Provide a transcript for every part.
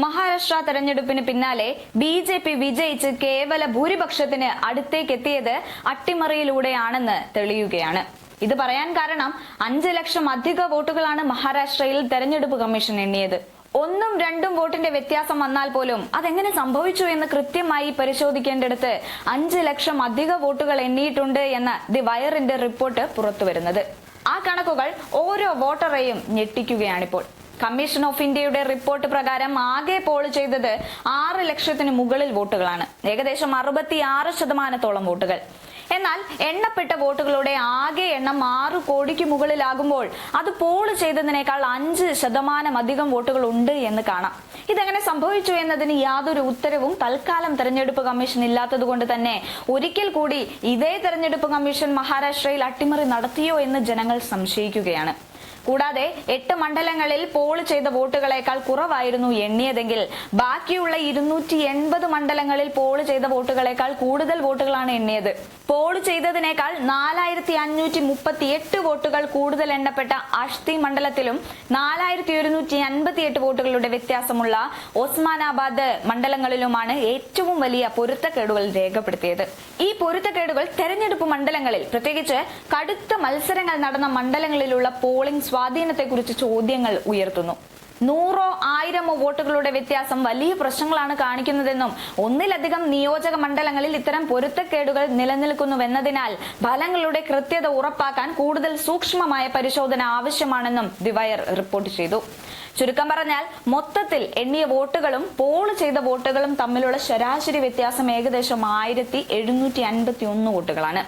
മഹാരാഷ്ട്ര തെരഞ്ഞെടുപ്പിന് പിന്നാലെ B J P വിജയിച്ച് കേവല ഭൂരിപക്ഷത്തിന് അടുത്തേക്കെത്തിയത് അട്ടിമറിയിലൂടെയാണെന്ന് തെളിയുകയാണ്. ഇത് പറയാൻ കാരണം അഞ്ച് ലക്ഷം അധിക വോട്ടുകളാണ് മഹാരാഷ്ട്രയിൽ തെരഞ്ഞെടുപ്പ് കമ്മീഷൻ എണ്ണിയത്. ഒന്നും രണ്ടും വോട്ടിന്റെ വ്യത്യാസം വന്നാൽ പോലും അതെങ്ങനെ സംഭവിച്ചു എന്ന് കൃത്യമായി പരിശോധിക്കേണ്ടടുത്ത് അഞ്ച് ലക്ഷം അധിക വോട്ടുകൾ എണ്ണിയിട്ടുണ്ട് എന്ന ദി വയറിന്റെ റിപ്പോർട്ട് പുറത്തുവരുന്നത്. ആ കണക്കുകൾ ഓരോ വോട്ടറെയും ഞെട്ടിക്കുകയാണിപ്പോൾ. കമ്മീഷൻ ഓഫ് ഇന്ത്യയുടെ റിപ്പോർട്ട് പ്രകാരം ആകെ പോൾ ചെയ്തത് ആറ് ലക്ഷത്തിന് മുകളിൽ വോട്ടുകളാണ്. ഏകദേശം അറുപത്തി ആറ് ശതമാനത്തോളം വോട്ടുകൾ. എന്നാൽ എണ്ണപ്പെട്ട വോട്ടുകളുടെ ആകെ എണ്ണം ആറ് കോടിക്ക് മുകളിലാകുമ്പോൾ അത് പോൾ ചെയ്തതിനേക്കാൾ അഞ്ച് ശതമാനം അധികം വോട്ടുകൾ ഉണ്ട് എന്ന് കാണാം. ഇതെങ്ങനെ സംഭവിച്ചു എന്നതിന് യാതൊരു ഉത്തരവും തൽക്കാലം തെരഞ്ഞെടുപ്പ് കമ്മീഷൻ ഇല്ലാത്തതുകൊണ്ട് തന്നെ ഒരിക്കൽ കൂടി ഇതേ തെരഞ്ഞെടുപ്പ് കമ്മീഷൻ മഹാരാഷ്ട്രയിൽ അട്ടിമറി നടത്തിയോ എന്ന് ജനങ്ങൾ സംശയിക്കുകയാണ്. കൂടാതെ എട്ട് മണ്ഡലങ്ങളിൽ പോൾ ചെയ്ത വോട്ടുകളേക്കാൾ കുറവായിരുന്നു എണ്ണിയതെങ്കിൽ. ബാക്കിയുള്ള ഇരുന്നൂറ്റി എൺപത് മണ്ഡലങ്ങളിൽ പോൾ ചെയ്ത വോട്ടുകളേക്കാൾ കൂടുതൽ വോട്ടുകളാണ് എണ്ണിയത്. പോൾ ചെയ്തതിനേക്കാൾ നാലായിരത്തി അഞ്ഞൂറ്റി മുപ്പത്തി എട്ട് വോട്ടുകൾ കൂടുതൽ എണ്ണപ്പെട്ട അഷ്തി മണ്ഡലത്തിലും നാലായിരത്തി ഒരുന്നൂറ്റി അൻപത്തി എട്ട് വോട്ടുകളുടെ വ്യത്യാസമുള്ള ഒസ്മാനാബാദ് മണ്ഡലങ്ങളിലുമാണ് ഏറ്റവും വലിയ പൊരുത്തക്കേടുകൾ രേഖപ്പെടുത്തിയത്. ഈ പൊരുത്തക്കേടുകൾ തെരഞ്ഞെടുപ്പ് മണ്ഡലങ്ങളിൽ പ്രത്യേകിച്ച് കടുത്ത മത്സരങ്ങൾ നടന്ന മണ്ഡലങ്ങളിലുള്ള പോളിംഗ് സ്വാധീനത്തെക്കുറിച്ച് ചോദ്യങ്ങൾ ഉയർത്തുന്നു. നൂറോ ആയിരമോ വോട്ടുകളുടെ വ്യത്യാസം വലിയ പ്രശ്നങ്ങളാണ് കാണിക്കുന്നതെന്നും ഒന്നിലധികം നിയോജക മണ്ഡലങ്ങളിൽ ഇത്തരം പൊരുത്തക്കേടുകൾ നിലനിൽക്കുന്നുവെന്നതിനാൽ ഫലങ്ങളുടെ കൃത്യത ഉറപ്പാക്കാൻ കൂടുതൽ സൂക്ഷ്മമായ പരിശോധന ആവശ്യമാണെന്നും ദിവയർ റിപ്പോർട്ട് ചെയ്തു. ചുരുക്കം പറഞ്ഞാൽ മൊത്തത്തിൽ എണ്ണിയ വോട്ടുകളും പോൾ ചെയ്ത വോട്ടുകളും തമ്മിലുള്ള ശരാശരി വ്യത്യാസം ഏകദേശം ആയിരത്തി എഴുന്നൂറ്റി അൻപത്തി ഒന്ന് വോട്ടുകളാണ്.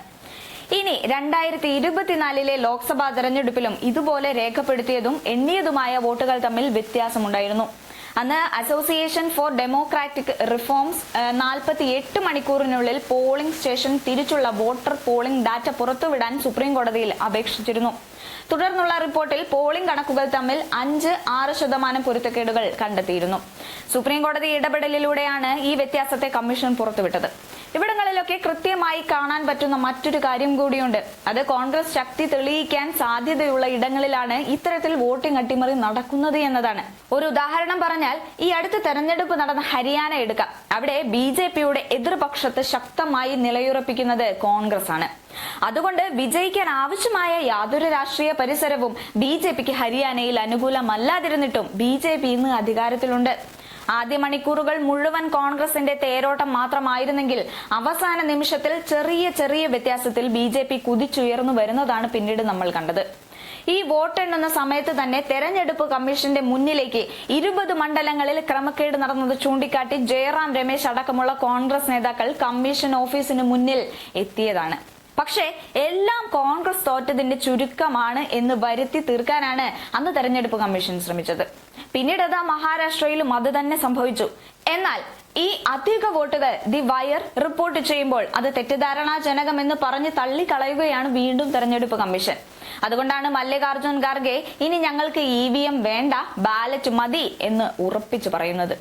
ഇനി രണ്ടായിരത്തി ഇരുപത്തിനാലിലെ ലോക്സഭാ തെരഞ്ഞെടുപ്പിലും ഇതുപോലെ രേഖപ്പെടുത്തിയതും എണ്ണിയതുമായ വോട്ടുകൾ തമ്മിൽ വ്യത്യാസമുണ്ടായിരുന്നു. അന്ന് അസോസിയേഷൻ ഫോർ ഡെമോക്രാറ്റിക് റിഫോംസ് നാൽപ്പത്തി എട്ട് മണിക്കൂറിനുള്ളിൽ പോളിംഗ് സ്റ്റേഷൻ തിരിച്ചുള്ള വോട്ടർ പോളിംഗ് ഡാറ്റ പുറത്തുവിടാൻ സുപ്രീം കോടതിയിൽ അപേക്ഷിച്ചിരുന്നു. തുടർന്നുള്ള റിപ്പോർട്ടിൽ പോളിംഗ് കണക്കുകൾ തമ്മിൽ അഞ്ച് ആറ് ശതമാനം പൊരുത്തക്കേടുകൾ കണ്ടെത്തിയിരുന്നു. സുപ്രീം കോടതി ഇടപെടലിലൂടെയാണ് ഈ വ്യത്യാസത്തെ കമ്മീഷൻ പുറത്തുവിട്ടത്. ഇവിടങ്ങളിലൊക്കെ കൃത്യമായി കാണാൻ പറ്റുന്ന മറ്റൊരു കാര്യം കൂടിയുണ്ട്. അത് കോൺഗ്രസ് ശക്തി തെളിയിക്കാൻ സാധ്യതയുള്ള ഇടങ്ങളിലാണ് ഇത്തരത്തിൽ വോട്ടിംഗ് അട്ടിമറി നടക്കുന്നത് എന്നതാണ്. ഒരു ഉദാഹരണം പറഞ്ഞാൽ ഈ അടുത്ത തെരഞ്ഞെടുപ്പ് നടന്ന ഹരിയാന എടുക്കാം. അവിടെ ബി ജെ പിയുടെ എതിർപക്ഷത്ത് ശക്തമായി നിലയുറപ്പിക്കുന്നത് കോൺഗ്രസ് ആണ് അതുകൊണ്ട് വിജയിക്കാൻ ആവശ്യമായ യാതൊരു രാഷ്ട്രീയ പരിസരവും ബി ജെ പിക്ക് ഹരിയാനയിൽ അനുകൂലമല്ലാതിരുന്നിട്ടും ബി ജെ പി ഇന്ന് അധികാരത്തിലുണ്ട്. ആദ്യ മണിക്കൂറുകൾ മുഴുവൻ കോൺഗ്രസിന്റെ തേരോട്ടം മാത്രമായിരുന്നെങ്കിൽ അവസാന നിമിഷത്തിൽ ചെറിയ ചെറിയ വ്യത്യാസത്തിൽ ബി ജെ പി കുതിച്ചുയർന്നു വരുന്നതാണ് പിന്നീട് നമ്മൾ കണ്ടത്. ഈ വോട്ടെണ്ണുന്ന സമയത്ത് തന്നെ തെരഞ്ഞെടുപ്പ് കമ്മീഷന്റെ മുന്നിലേക്ക് ഇരുപത് മണ്ഡലങ്ങളിൽ ക്രമക്കേട് നടന്നത് ചൂണ്ടിക്കാട്ടി ജയറാം രമേശ് അടക്കമുള്ള കോൺഗ്രസ് നേതാക്കൾ കമ്മീഷൻ ഓഫീസിന് മുന്നിൽ എത്തിയതാണ്. പക്ഷേ എല്ലാം കോൺഗ്രസ് തോറ്റതിന്റെ ചുരുക്കമാണ് എന്ന് വരുത്തി തീർക്കാനാണ് അന്ന് തെരഞ്ഞെടുപ്പ് കമ്മീഷൻ ശ്രമിച്ചത്. പിന്നീട് അതാ മഹാരാഷ്ട്രയിലും അത് തന്നെ സംഭവിച്ചു. എന്നാൽ ഈ അധിക വോട്ടുകൾ ദി വയർ റിപ്പോർട്ട് ചെയ്യുമ്പോൾ അത് തെറ്റിദ്ധാരണാജനകമെന്ന് പറഞ്ഞ് തള്ളിക്കളയുകയാണ് വീണ്ടും തെരഞ്ഞെടുപ്പ് കമ്മീഷൻ. അതുകൊണ്ടാണ് മല്ലികാർജുൻ ഖാർഗെ ഇനി ഞങ്ങൾക്ക് ഇ വേണ്ട ബാലറ്റ് മതി എന്ന് ഉറപ്പിച്ചു പറയുന്നത്.